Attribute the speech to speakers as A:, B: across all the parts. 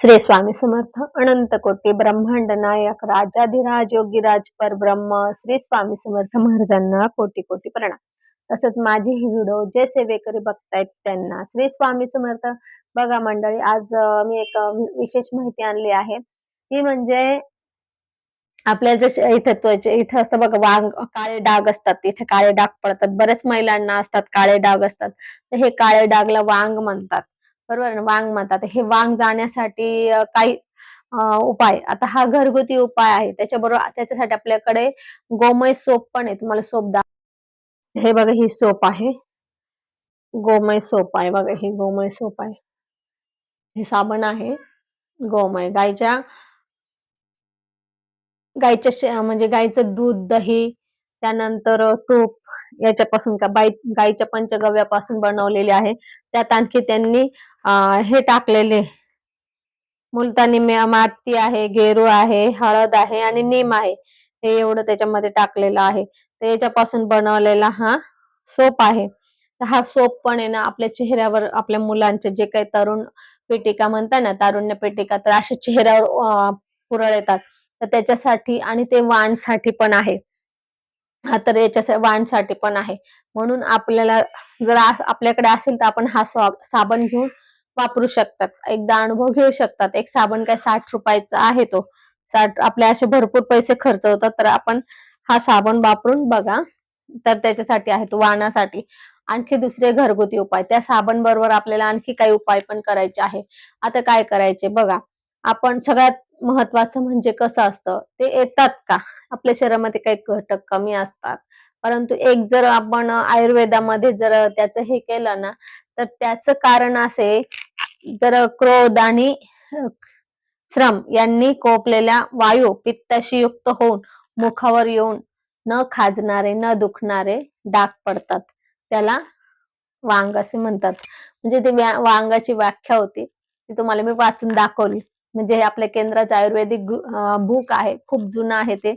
A: श्री स्वामी समर्थ अनंत कोटी ब्रह्मांड नायक राजाधिराज योगीराज परब्रह्म श्री स्वामी समर्थ महाराजांना कोटी कोटी प्रणाम. तसंच माझे ही व्हिडिओ जे सेवेकरी बघतायत त्यांना श्री स्वामी समर्थ. बघा मंडळी आज मी एक विशेष माहिती आणली आहे. ती म्हणजे आपल्या जसे इथं त्वचे इथं असतं बघा वांग काळे डाग असतात. इथे काळे डाग पडतात. बऱ्याच महिलांना असतात काळे डाग असतात. तर हे काळे डागला वांग म्हणतात. बरोबर ना? वांग म्हणतात. हे वांग जाण्यासाठी काही उपाय. आता हा घरगुती उपाय आहे. त्याच्याबरोबर त्याच्यासाठी आपल्याकडे गोमय सोप पण आहे. तुम्हाला सोप दा हे बघा ही सोप आहे. गोमय सोप आहे बघा ही गोमय सोप आहे. हे साबण आहे. गोमय. गायच्या गायच्या शे- म्हणजे गायचं दूध दही त्यानंतर तूप याच्यापासून का बाई गाईच्या पंचगव्यापासून बनवलेले आहे. त्यात आणखी त्यांनी हे टाकलेले. मुलतानी माती आहे गेरू आहे हळद आहे आणि नीम आहे. हे एवढं त्याच्यामध्ये टाकलेलं आहे. तर याच्यापासून बनवलेला हा सोप आहे. हा सोप पण आहे ना आपल्या चेहऱ्यावर आपल्या मुलांचे जे काही तरुण पेटिका म्हणतात ना तारुण्य पेटिका तर अशा चेहऱ्यावर पुरळ येतात. तर त्याच्यासाठी आणि ते वाणसाठी पण आहे. हा तर याच्या वाणसाठी पण आहे. म्हणून आपल्याला जर आपल्याकडे असेल तर आपण हा साबण घेऊन वापरू शकतात. एकदा अनुभव घेऊ शकतात. एक साबण काय साठ रुपयाचा आहे तो. साठ आपले असे भरपूर पैसे खर्च होतात. तर आपण हा साबण वापरून बघा. तर त्याच्यासाठी आहे तो वाणासाठी. आणखी दुसरे घरगुती उपाय. त्या साबण बरोबर आपल्याला आणखी काही उपाय पण करायचे आहे. आता काय करायचे? बघा. आपण सगळ्यात महत्वाचं म्हणजे कसं असतं? ते येतात का? आपल्या शरीरामध्ये काही घटक कमी असतात. परंतु एक जर आपण आयुर्वेदामध्ये जर त्याचं हे केलं ना तर त्याचं कारण असे जर क्रोध आणि श्रम यांनी कोपलेल्या वायू पित्ताशी युक्त होऊन मुखावर येऊन न खाजणारे न दुखणारे डाग पडतात. त्याला वांग असे म्हणतात. म्हणजे ते वांगाची व्याख्या होती. ती तुम्हाला मी वाचून दाखवली. म्हणजे हे आपल्या केंद्राचं आयुर्वेदिक बुक आहे. खूप जुनं आहे ते.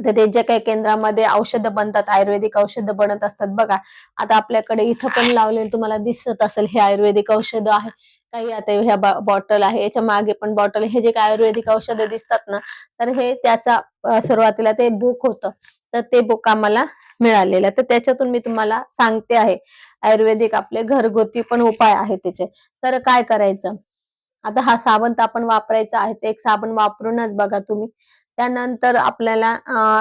A: तर ते जे काही केंद्रामध्ये औषधं बनतात आयुर्वेदिक औषधं बनत असतात. बघा आता आपल्याकडे इथं पण लावले तुम्हाला दिसत असेल हे आयुर्वेदिक औषधं आहे. काही आता ह्या बॉटल आहे याच्या मागे पण बॉटल हे जे काही आयुर्वेदिक औषधं दिसतात ना तर हे त्याचा सुरुवातीला ते बुक होतं. तर ते बुक आम्हाला मिळालेलं तर त्याच्यातून मी तुम्हाला सांगते आहे आयुर्वेदिक आपले घरगुती पण उपाय आहे त्याचे. तर काय करायचं? आता हा साबण तर आपण वापरायचा आहेच. एक साबण वापरूनच बघा तुम्ही. त्यानंतर आपल्याला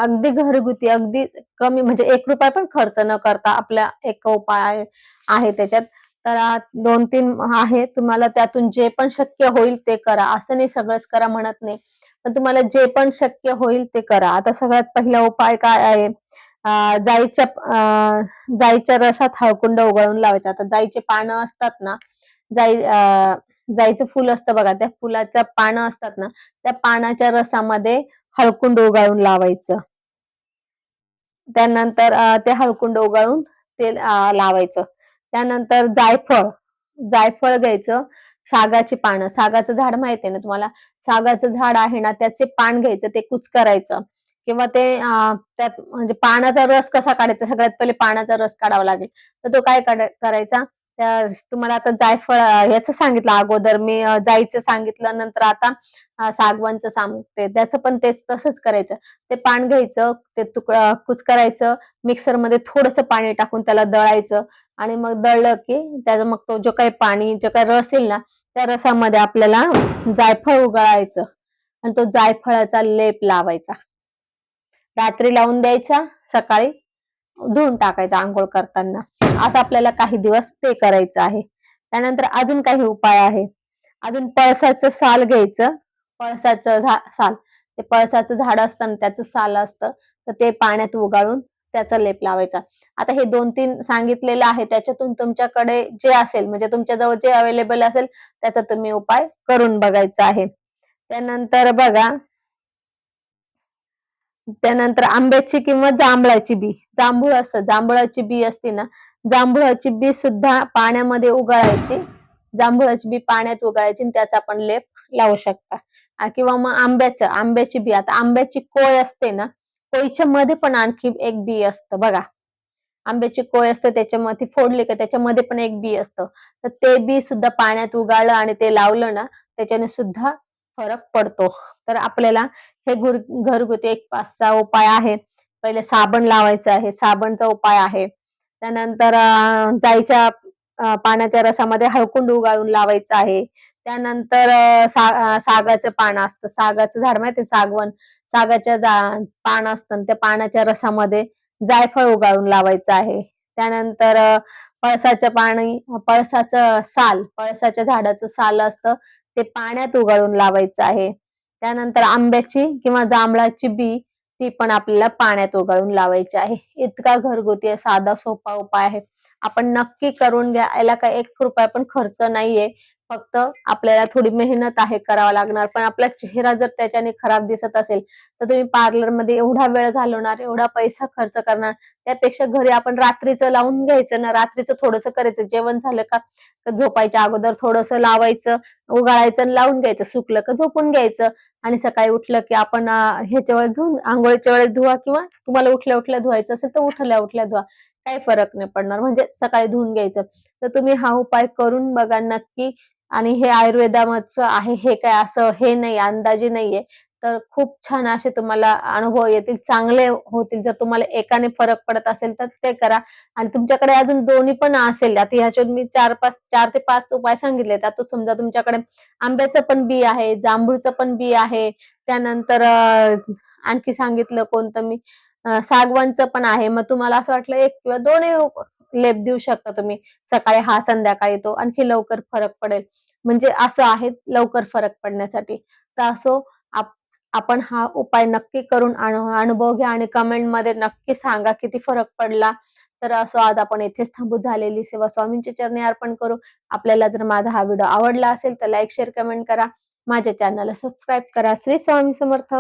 A: अगदी घरगुती अगदी कमी म्हणजे एक रुपया पण खर्च न करता आपला एक उपाय आहे- त्याच्यात. तर दोन तीन आहे तुम्हाला त्यातून जे पण शक्य होईल ते करा. असं नाही सगळंच करा म्हणत नाही. पण तुम्हाला जे पण शक्य होईल ते करा. आता सगळ्यात पहिला उपाय काय आहे? जाईच्या जाईच्या रसात हळकुंड उगळून लावायचा. आता जाईचे पानं असतात ना जाई जाईचं फुल असतं बघा त्या फुलाच्या पानं असतात ना त्या पानाच्या रसामध्ये हळकुंड उगाळून लावायचं. त्यानंतर ते हळकुंड उगाळून ते लावायचं. त्यानंतर जायफळ जायफळ घ्यायचं. सागाची पानं सागाचं झाड माहिती आहे ना तुम्हाला? सागाचं झाड आहे ना त्याचे पान घ्यायचं ते कुच करायचं. किंवा ते त्यात म्हणजे पानाचा रस कसा काढायचा? सगळ्यात पहिले पानाचा रस काढावा लागेल. तर तो काय करायचा? त्या तुम्हाला आता जायफळ याचं सांगितलं अगोदर. मी जायचं सांगितलं नंतर आता सागवानचं सांगते. त्याचं पण तेच तसंच करायचं. ते पान घ्यायचं ते तुकडं कुच करायचं मिक्सरमध्ये थोडंसं पाणी टाकून त्याला दळायचं. आणि मग दळलं की त्याचा मग तो जो काही पाणी जो काही रस येईल ना त्या रसामध्ये आपल्याला जायफळ उगाळायचं. आणि तो जायफळाचा लेप लावायचा. रात्री लावून द्यायचा सकाळी. धुवून टाकायचा आंघोळ करताना. असं आपल्याला काही दिवस ते करायचं आहे. त्यानंतर अजून काही उपाय आहे. अजून पळसाचं साल घ्यायचं. पळसाचं झा साल. ते पळसाचं झाड असतं ना त्याचं साल असतं. तर ते पाण्यात उगाळून त्याचा लेप लावायचा. आता हे दोन तीन सांगितलेलं आहे. त्याच्यातून तुमच्याकडे जे असेल म्हणजे तुमच्याजवळ जे अवेलेबल असेल त्याचा तुम्ही उपाय करून बघायचा आहे. त्यानंतर बघा त्यानंतर आंब्याची किंवा जांभळाची बी. जांभूळ असतं. जांभळाची बी असते ना जांभळाची बी सुद्धा पाण्यामध्ये उगाळायची. जांभळाची बी पाण्यात उगाळायची आणि त्याचा आपण लेप लावू शकता. किंवा मग आंब्याचं आंब्याची बी. आता आंब्याची कोय असते ना कोळीच्या मध्ये पण आणखी एक बी असतं बघा. आंब्याची कोय असते त्याच्यामध्ये फोडली का त्याच्यामध्ये पण एक बी असतं. तर ते बी सुद्धा पाण्यात उगाळलं आणि ते लावलं ना त्याच्याने सुद्धा फरक पडतो. तर आपल्याला हे गुर- घरगुती एक पाच सहा उपाय आहे. पहिले साबण लावायचं आहे. साबणचा उपाय आहे. त्यानंतर जाईच्या जायच्या पाण्याच्या रसामध्ये हळकुंड उगाळून लावायचं आहे. त्यानंतर सा- सागाचं पान असतं. सागाचं झाड माहिती सागवण सागाच्या पान असतं त्या पानाच्या रसामध्ये जायफळ उगाळून लावायचं आहे. त्यानंतर पळसाचं पाणी पळसाचं साल पळसाच्या झाडाचं साल असतं. ते पाण्यात उगाळून लावायचं आहे. त्यानंतर आंब्याची किंवा जांभळाची बी ती पण आपल्याला पाण्यात उगाळून लावायची आहे. इतका घरगुती साधा सोपा उपाय आहे. आपण नक्की करून घ्या. याला काय एक रुपया पण खर्च नाहीये. फक्त आपल्याला थोडी मेहनत आहे करावं लागणार. पण आपला चेहरा जर त्याच्याने खराब दिसत असेल तर तुम्ही पार्लरमध्ये एवढा वेळ घालवणार एवढा पैसा खर्च करणार त्यापेक्षा घरी आपण रात्रीचं लावून घ्यायचं ना रात्रीचं थोडंसं करायचं. जेवण झालं का का? झोपायच्या अगोदर थोडंसं लावायचं. उगाळायचं आणि लावून घ्यायचं सुकलं का झोपून घ्यायचं. आणि सकाळी उठलं की आपण ह्याच्या वेळेस धुवून आंघोळीच्या वेळेस धुवा किंवा तुम्हाला उठल्या उठल्या धुवायचं असेल तर उठल्या उठल्या धुवा. काही फरक नाही पडणार. म्हणजे सकाळी धुवून घ्यायचं. तर तुम्ही हा उपाय करून बघा नक्की. आणि हे आयुर्वेदामधचं आहे हे काय असं हे नाही अंदाजे नाहीये. तर खूप छान असे तुम्हाला अनुभव येतील चांगले होतील. जर तुम्हाला एकाने फरक पडत असेल तर ते करा. आणि तुमच्याकडे अजून दोन्ही पण असेल आता ह्याच्यावर मी चार पाच चार ते पाच उपाय सांगितले. त्यात समजा तुमच्याकडे आंब्याचं पण बी आहे जांभूळचं पण बी आहे. त्यानंतर आणखी सांगितलं कोणतं मी सागवानचं पण आहे. मग तुम्हाला असं वाटलं एक किंवा दोनही लेप देऊ शकता तुम्ही. सकाळी हा संध्याकाळी तो. आणखी लवकर फरक पडेल. म्हणजे असं आहे लवकर फरक पडण्यासाठी. तर असो आपण हा उपाय नक्की करून अनुभव घ्या आणि कमेंटमध्ये नक्की सांगा किती फरक पडला. तर असो आज आपण येथेच थांबू झालेली सेवा स्वामींच्या चरणी अर्पण करू. आपल्याला जर माझा हा व्हिडिओ आवडला असेल तर लाईक शेअर कमेंट करा. माझ्या चॅनलला सबस्क्राईब करा. श्री स्वामी समर्थ.